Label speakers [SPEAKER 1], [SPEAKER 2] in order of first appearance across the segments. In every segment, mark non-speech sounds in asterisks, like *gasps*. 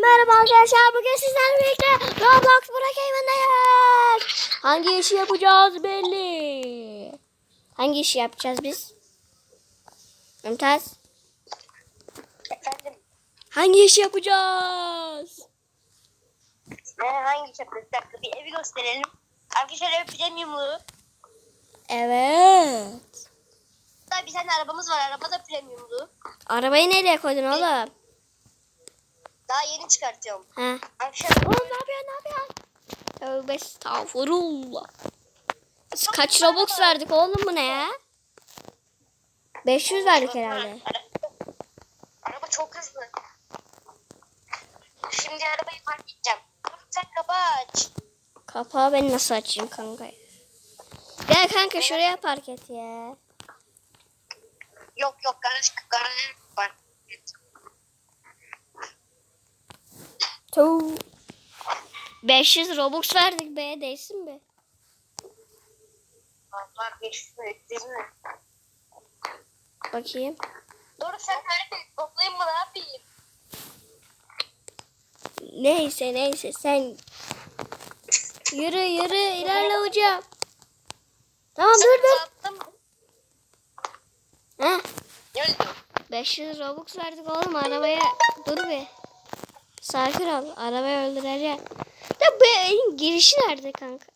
[SPEAKER 1] merhaba arkadaşlar. Bugün sizlerle birlikte Roblox Burak Eyvan'dayız. Hangi işi yapacağız belli. Hangi işi yapacağız biz? Mümtaz.
[SPEAKER 2] Efendim,
[SPEAKER 1] Hangi işi yapacağız?
[SPEAKER 2] e, hangi? Bir dakika bir evi gösterelim. Arkadaşlar ev premiumlu.
[SPEAKER 1] Evet.
[SPEAKER 2] Hatta bir tane arabamız var. Araba da premiumlu.
[SPEAKER 1] Arabayı nereye koydun oğlum?
[SPEAKER 2] Daha yeni çıkartıyorum.
[SPEAKER 1] Ha.
[SPEAKER 2] Arkadaşlar
[SPEAKER 1] Oğlum ne yapıyorsun ne yapıyorsun? Tövbe estağfurullah. Biz kaç Robux verdik oğlum bu ne ya? 500 verdik herhalde.
[SPEAKER 2] Araba, çok hızlı. Şimdi arabayı park edeceğim. Sen kapı aç.
[SPEAKER 1] Kapağı ben nasıl açayım kanka? Gel kanka şuraya park et ya.
[SPEAKER 2] Yok yok garaj garaj park et.
[SPEAKER 1] Tuh. 500 Robux verdik be değsin be.
[SPEAKER 2] Vallahi geçti değil mi?
[SPEAKER 1] Bakayım.
[SPEAKER 2] Doğru sen nerede? Toplayayım mı ne yapayım?
[SPEAKER 1] Neyse neyse sen yürü yürü ilerle hocam. Tamam dur dur.
[SPEAKER 2] Oldu?
[SPEAKER 1] 500 Robux verdik oğlum arabaya. Dur bir. Sakin ol. Arabayı öldüreceğim. Ya bu evin girişi nerede kanka?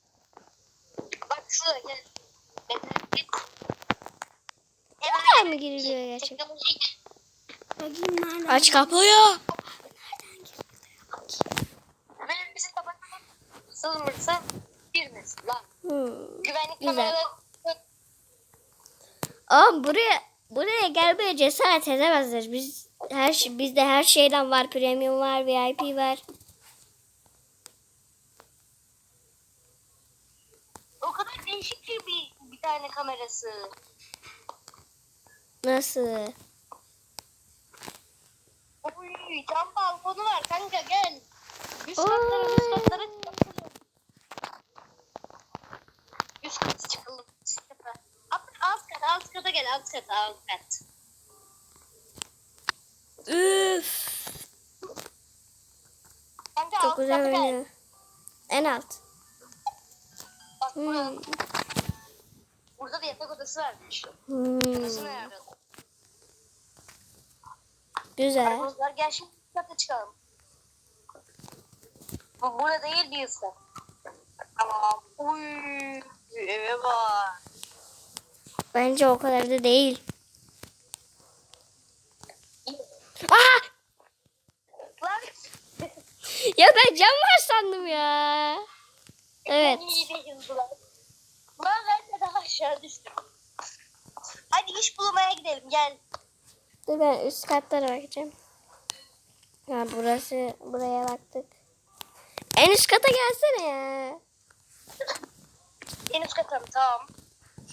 [SPEAKER 2] Bak şurada gel.
[SPEAKER 1] Buraya mı giriliyor gerçekten?
[SPEAKER 2] Teknolojik.
[SPEAKER 1] Aç kapıyı.
[SPEAKER 2] Benim bizi kapatalım. Sığmırsa biriniz lan.
[SPEAKER 1] Hmm.
[SPEAKER 2] Güvenlik kameraları
[SPEAKER 1] Ama buraya buraya gelmeye cesaret edemezler. Biz her şey bizde her şeyden var. Premium var, VIP var.
[SPEAKER 2] o kadar değişik ki bir, bir tane kamerası.
[SPEAKER 1] Nasıl?
[SPEAKER 2] Uy, cam balkonu var kanka gel. Üst
[SPEAKER 1] Oy.
[SPEAKER 2] katlara üst katlara çıkalım. Üst kat çıkalım. Üst kata. Alt, alt kat alt kata gel alt kat alt kat.
[SPEAKER 1] Üf.
[SPEAKER 2] Kanka
[SPEAKER 1] Çok
[SPEAKER 2] alt
[SPEAKER 1] güzel oynuyor. En alt.
[SPEAKER 2] Bak burada,
[SPEAKER 1] Hmm.
[SPEAKER 2] burada da yatak odası varmış.
[SPEAKER 1] Hmm.
[SPEAKER 2] Odasını ayarladım.
[SPEAKER 1] Güzel.
[SPEAKER 2] Arkadaşlar gel şimdi kata çıkalım. Bu burada değil bir kat. Tamam. Uy, eve bak.
[SPEAKER 1] Bence o kadar da değil. Aa!
[SPEAKER 2] Lan.
[SPEAKER 1] Ben cam var sandım ya. Evet.
[SPEAKER 2] Ben de daha aşağı düştüm. Hadi iş bulmaya gidelim gel.
[SPEAKER 1] Dur ben üst katlara bakacağım. Ha burası buraya baktık. En üst kata gelsene ya.
[SPEAKER 2] En üst katalım tamam.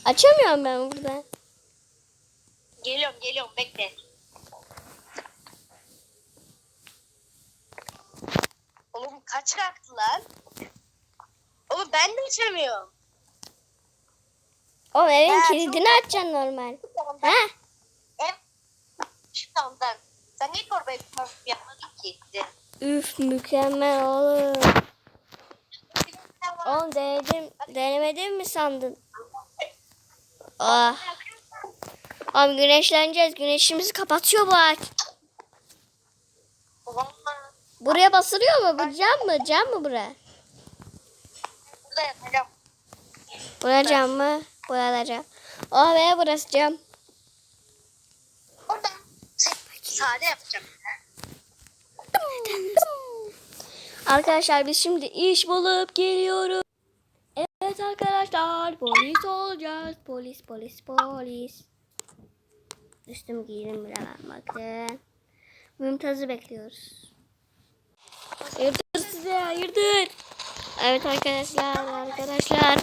[SPEAKER 1] Açamıyorum ben burada.
[SPEAKER 2] Geliyorum geliyorum bekle. Oğlum kaç kalktı lan? Oğlum ben de açamıyorum.
[SPEAKER 1] O evin
[SPEAKER 2] Ya,
[SPEAKER 1] kilidini
[SPEAKER 2] çok-
[SPEAKER 1] açacaksın normal.
[SPEAKER 2] Tamam
[SPEAKER 1] Ha?
[SPEAKER 2] Ev. Tamam tamam. Sen niye torbayı yapmadın ki?
[SPEAKER 1] Üf mükemmel oğlum. Oğlum denedim, denemedim mi sandın? Ah. Oğlum güneşleneceğiz. Güneşimizi kapatıyor bu ağaç. Buraya basılıyor mu? Bu cam mı? Cam mı bura?
[SPEAKER 2] burada yatacağım.
[SPEAKER 1] Bura cam mı? Burada cam. Oh be burası cam.
[SPEAKER 2] Orada. Sade yapacağım.
[SPEAKER 1] Arkadaşlar biz şimdi iş bulup geliyoruz. Evet arkadaşlar polis olacağız. Polis polis polis. Üstümü giydim bile ben bakın. Mümtaz'ı bekliyoruz. Hayırdır size hayırdır. Evet arkadaşlar arkadaşlar.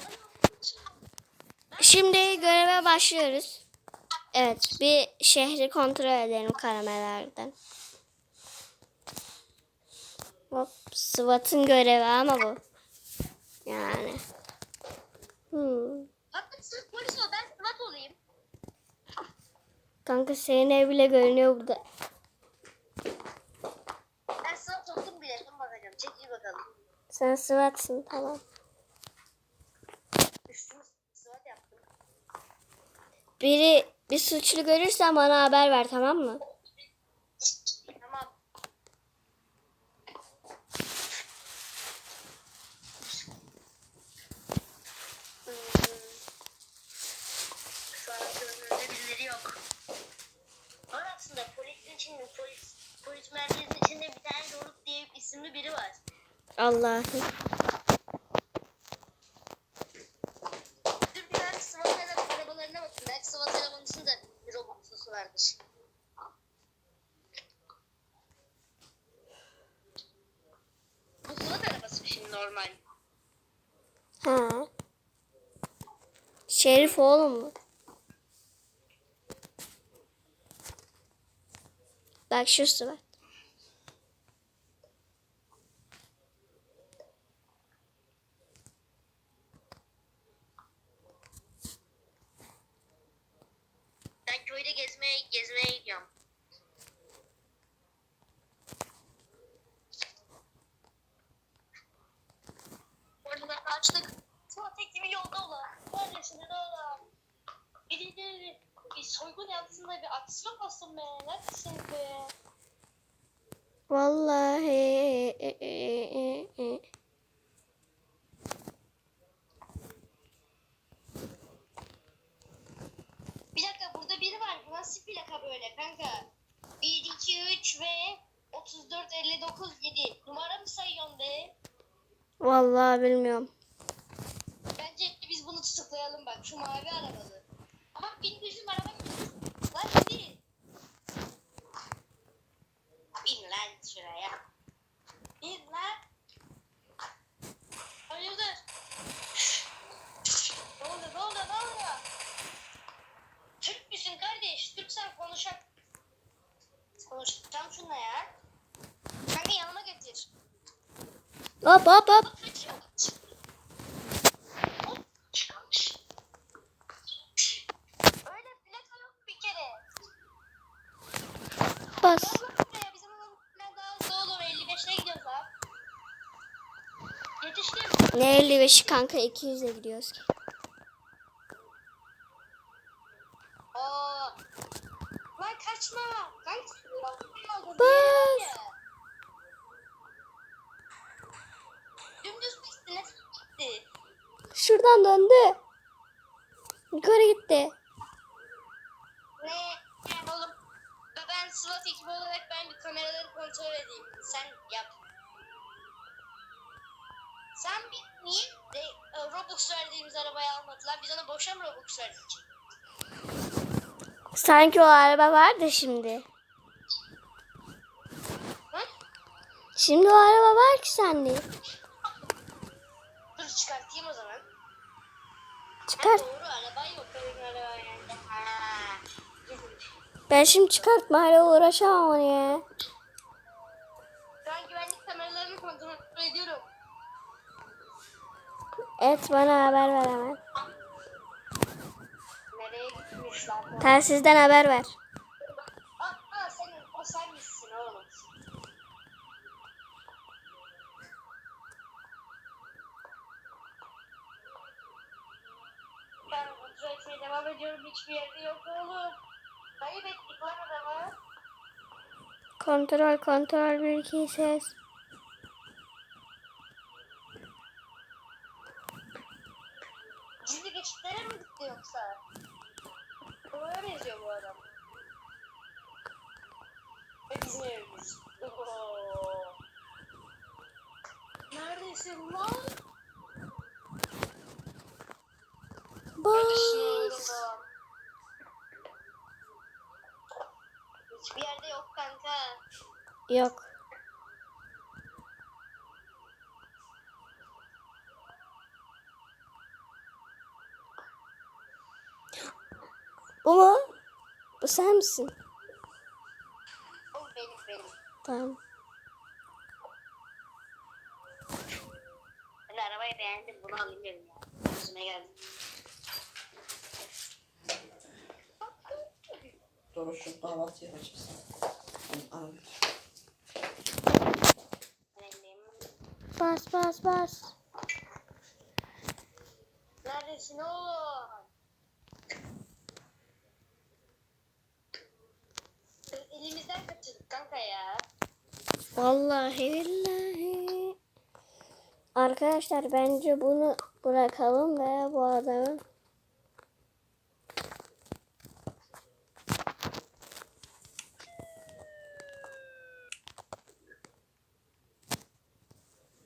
[SPEAKER 1] Şimdi göreve başlıyoruz. Evet bir şehri kontrol edelim karamelerden. Hop SWAT'ın görevi ama bu. Yani. Hmm.
[SPEAKER 2] Hatta siz polis ol ben SWAT olayım.
[SPEAKER 1] Kanka senin ev bile görünüyor burada.
[SPEAKER 2] Ben SWAT oldum bile. bakalım.
[SPEAKER 1] Sen sıvatsın tamam. Biri bir suçlu görürsen bana haber ver tamam mı?
[SPEAKER 2] Tamam. Şu an görünürde birileri yok. Var aslında polis, polis merkezinin içinde bir tane Doruk diye isimli biri var.
[SPEAKER 1] Allah'ım.
[SPEAKER 2] Normal?
[SPEAKER 1] Ha. Şerif oğlum mu? Bak şu sıvat.
[SPEAKER 2] Ben köyde gezmeye gezmeye gidiyorum. Orada da açtık. Sıvat ekibi yolda ola. Neredesin ola? Birileri bir soygun yaptığında bir aksiyon olsun be. Neredesin be?
[SPEAKER 1] Vallahi.
[SPEAKER 2] Bir dakika burada biri var. Bu nasıl plaka böyle kanka? 1, 2, 3 ve 34, 59, 7. Numara mı sayıyorsun be?
[SPEAKER 1] Vallahi bilmiyorum.
[SPEAKER 2] Bence biz bunu tutuklayalım bak. Şu mavi arabalı. Ama benim gözüm araba gidiyor. Lan bin. Bin lan şuraya. Bin lan. Hayırdır? Ne oldu ne oldu ne oldu? Türk müsün kardeş? Türksen konuşak. Konuşacağım şunla ya. Kanka yanıma getir.
[SPEAKER 1] Hop hop hop.
[SPEAKER 2] Öyle plaka yok bir kere.
[SPEAKER 1] Bas.
[SPEAKER 2] Gel bak buraya bizim olanlar daha hızlı olur. 55'te gidiyoruz ha. Yetiştim.
[SPEAKER 1] Ne 55'i kanka 200'e gidiyoruz ki.
[SPEAKER 2] Aa. Lan kaçma. Kanka.
[SPEAKER 1] Bas.
[SPEAKER 2] Dümdüz gitti. Nasıl gitti?
[SPEAKER 1] Şuradan döndü. Yukarı gitti.
[SPEAKER 2] Ne? Ne oğlum? Ben SWAT ekibi olarak ben bir kameraları kontrol edeyim. Sen yap. Sen bir niye de, e, Robux verdiğimiz arabayı almadılar? Biz ona boşa mı Robux verdik?
[SPEAKER 1] Sanki o araba vardı şimdi.
[SPEAKER 2] Hı?
[SPEAKER 1] Şimdi o araba var ki sende.
[SPEAKER 2] Dur çıkartayım o zaman.
[SPEAKER 1] Çıkart.
[SPEAKER 2] Ha, doğru araba yok. Benim araba yani. Ha.
[SPEAKER 1] Ben şimdi çıkartmayla uğraşamam onu ya.
[SPEAKER 2] Şu an güvenlik kameralarını kontrol ediyorum.
[SPEAKER 1] Et bana haber ver hemen.
[SPEAKER 2] Nereye gitmiş lan?
[SPEAKER 1] Telsizden haber ver.
[SPEAKER 2] Aa, aa senin, o sen misin oğlum? Ben kontrol etmeye devam ediyorum. Hiçbir yerde yok oğlum. Kayıp ettik lan adamı.
[SPEAKER 1] Kontrol kontrol bir iki ses.
[SPEAKER 2] Gizli geçitlere mi gitti yoksa? Oraya benziyor bu adam. Ve bizim evimiz. Neredesin lan?
[SPEAKER 1] Bas.
[SPEAKER 2] Hiçbir yerde yok kanka.
[SPEAKER 1] Yok. Bu mu? Bu sen misin?
[SPEAKER 2] O benim benim.
[SPEAKER 1] Tamam.
[SPEAKER 2] Ben arabayı beğendim. Bunu alayım dedim ya. Gözüme geldi.
[SPEAKER 3] Doğruşum kahvaltı yapacağız. Anam.
[SPEAKER 2] Benim.
[SPEAKER 1] Bas bas bas.
[SPEAKER 2] Neredesin oğlum? Elimizden kaçırdık kanka ya.
[SPEAKER 1] Vallahi billahi. Arkadaşlar bence bunu bırakalım ve bu adamı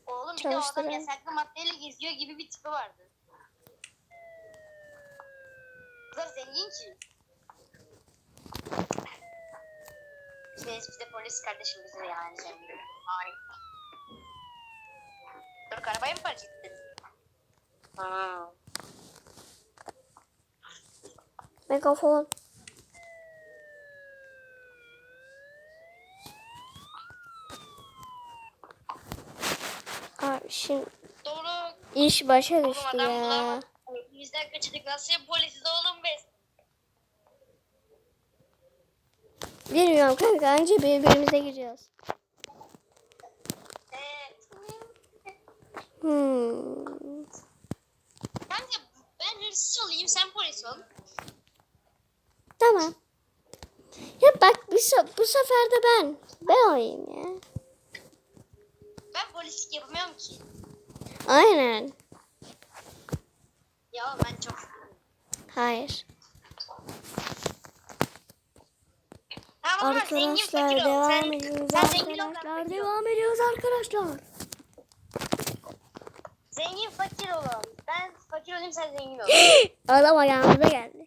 [SPEAKER 2] Oğlum bir de o adam
[SPEAKER 1] Çalıştıran.
[SPEAKER 2] yasaklı maddeyle geziyor gibi bir tipi vardı. Bu kadar zengin ki. Neyse biz de polis kardeşimiz de yani zengin. Harika. Dur arabayı mı park ettin? Ha.
[SPEAKER 1] megafon. Şimdi
[SPEAKER 2] Doğru.
[SPEAKER 1] iş başa düştü ya.
[SPEAKER 2] Bizden kaçırdık. Nasıl polisiz oğlum biz?
[SPEAKER 1] Bilmiyorum kanka anca birbirimize gireceğiz.
[SPEAKER 2] Evet.
[SPEAKER 1] Hmm.
[SPEAKER 2] Bence ben hırsız olayım sen polis ol.
[SPEAKER 1] Tamam. Ya bak bu, bu sefer de ben. Ben olayım ya.
[SPEAKER 2] Polislik yapamıyorum ki.
[SPEAKER 1] Aynen.
[SPEAKER 2] Ya ben çok
[SPEAKER 1] Hayır.
[SPEAKER 2] Tamam
[SPEAKER 1] Arkadaşlar devam
[SPEAKER 2] Sen,
[SPEAKER 1] ediyoruz
[SPEAKER 2] sen
[SPEAKER 1] arkadaşlar. Devam ediyoruz arkadaşlar.
[SPEAKER 2] Zengin fakir olalım. Ben fakir olayım sen zengin ol. *gasps*
[SPEAKER 1] Adam ayağımıza geldi.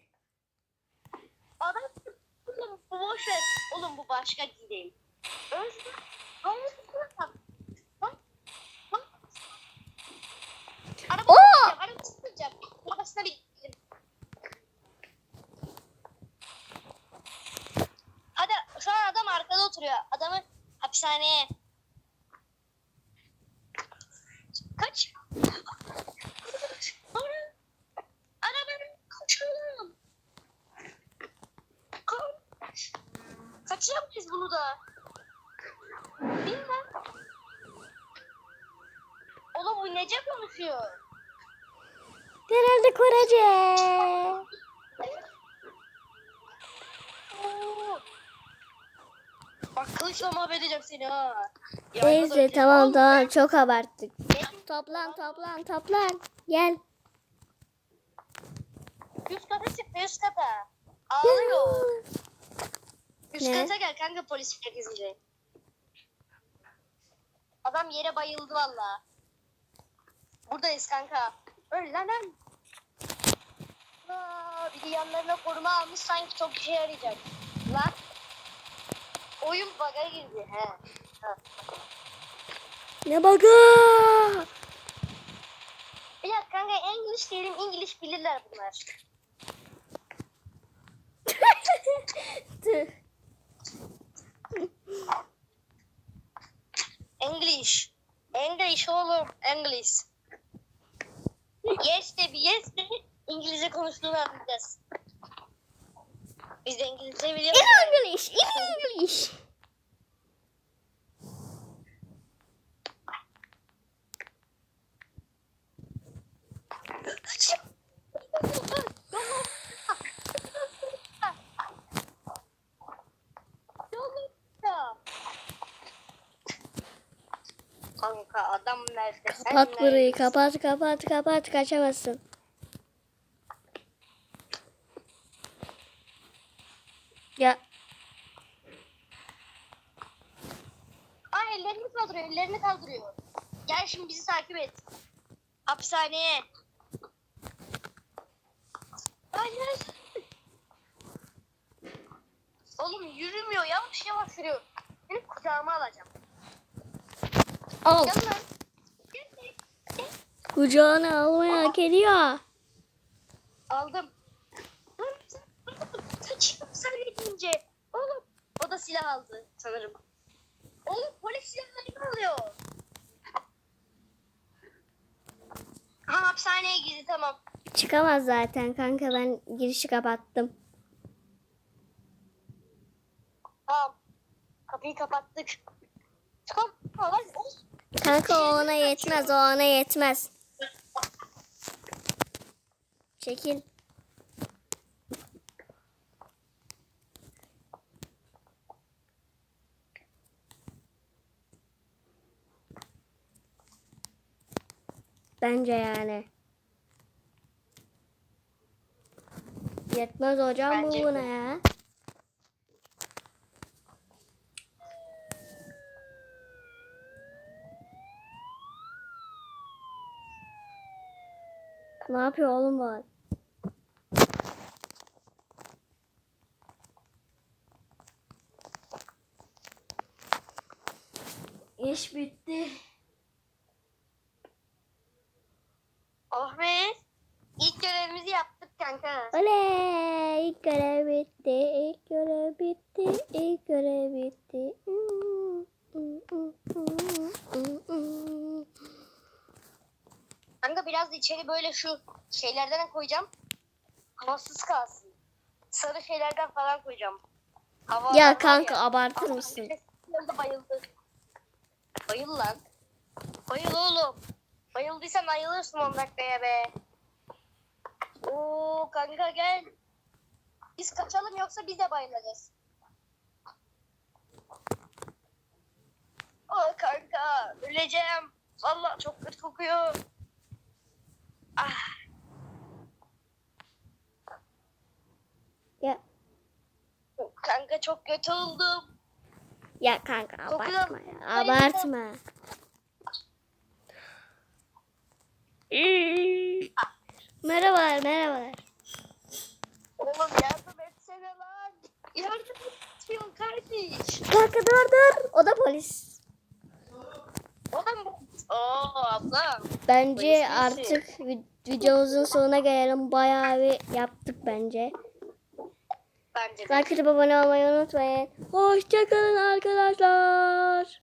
[SPEAKER 2] Adam oğlum bu boş ver. Oğlum bu başka gidelim. Özgür. Hayır. Bak. Bak. Bak. Araba
[SPEAKER 1] Oo!
[SPEAKER 2] Araba tutacağım. Arabasına gidelim. Hadi şu an adam arkada oturuyor. Adamı hapishaneye. Kaç. Ara. Arabanın kaçalım. Kaç. Kaçıramayız bunu da. Bilmem. Oğlum bu nece konuşuyor?
[SPEAKER 1] Herhalde Korece.
[SPEAKER 2] Bak kılıçla mahvedeceğim seni ha.
[SPEAKER 1] Neyse tamam tamam çok abarttık. Toplan toplan toplan. Gel.
[SPEAKER 2] Üst kata çıktı üst kata. Ağlıyor. Üst
[SPEAKER 1] Ne?
[SPEAKER 2] kata gel kanka polis merkeziyle. Adam yere bayıldı valla. Buradayız kanka. Öl lan lan. Aa, bir de yanlarına koruma almış sanki çok işe yarayacak. Lan. Oyun bug'a girdi. He. Ha.
[SPEAKER 1] Ne bakı?
[SPEAKER 2] Bir dakika kanka English diyelim English bilirler bunlar. English. English oğlum. English. Yes de bir yes de İngilizce konuştuğunu anlayacağız. Biz de İngilizce biliyoruz.
[SPEAKER 1] English, English.
[SPEAKER 2] Kanka adam nerede? Sen
[SPEAKER 1] Kapat burayı,
[SPEAKER 2] neredesin?
[SPEAKER 1] kapat, kapat, kapat, kaçamazsın. Ya
[SPEAKER 2] Ay ellerini kaldırıyor, ellerini kaldırıyor. Gel şimdi bizi takip et. Hapishaneye. Hayır. Oğlum yürümüyor, yavaş yavaş yürüyor. Seni kucağıma alacağım.
[SPEAKER 1] Al. Kucağına almayı hak ediyor.
[SPEAKER 2] Aldım. Lan sen- Kaçıyor söyleyince. Oğlum. O da silah aldı sanırım. Oğlum polis silahlarını alıyor. Ha hapishaneye girdi tamam.
[SPEAKER 1] Çıkamaz zaten kanka ben girişi kapattım.
[SPEAKER 2] Tamam. Kapıyı kapattık. Tamam. Of.
[SPEAKER 1] Kanka o ona yetmez. O ona yetmez. Çekil. Bence yani. Yetmez hocam
[SPEAKER 2] Bence
[SPEAKER 1] bu buna ya. Yapıyor oğlum bu? İş bitti.
[SPEAKER 2] Oh be. İlk görevimizi yaptık kanka.
[SPEAKER 1] Oley! İlk görev bitti, ilk görev bitti, ilk görev bitti.
[SPEAKER 2] Kanka biraz içeri böyle şu şeylerden koyacağım. Havasız kalsın. Sarı şeylerden falan koyacağım. Hava
[SPEAKER 1] Ya kanka abartır mısın?
[SPEAKER 2] Bayıldı bayıldı. Bayıl lan. Bayıl oğlum. Bayıldıysan ayılırsın 10 dakikaya be. Oo kanka gel. Biz kaçalım yoksa biz de bayılacağız. Oh kanka öleceğim. Vallahi çok kötü kokuyor. Ah.
[SPEAKER 1] Ya,
[SPEAKER 2] Kanka çok kötü oldum.
[SPEAKER 1] ya kanka
[SPEAKER 2] Kokuyor.
[SPEAKER 1] abartma ya. Abartma. Merhabalar, merhabalar.
[SPEAKER 2] Oğlum yardım etsene lan. Yardım etmiyorsun kardeş.
[SPEAKER 1] Kanka dur dur. O da polis.
[SPEAKER 2] Oğlum. Oo abla.
[SPEAKER 1] Bence
[SPEAKER 2] Polis misin?
[SPEAKER 1] artık vi- videomuzun sonuna gelelim. Bayağı bir yaptık bence.
[SPEAKER 2] Bence de.
[SPEAKER 1] Like atıp abone olmayı unutmayın. Hoşçakalın arkadaşlar.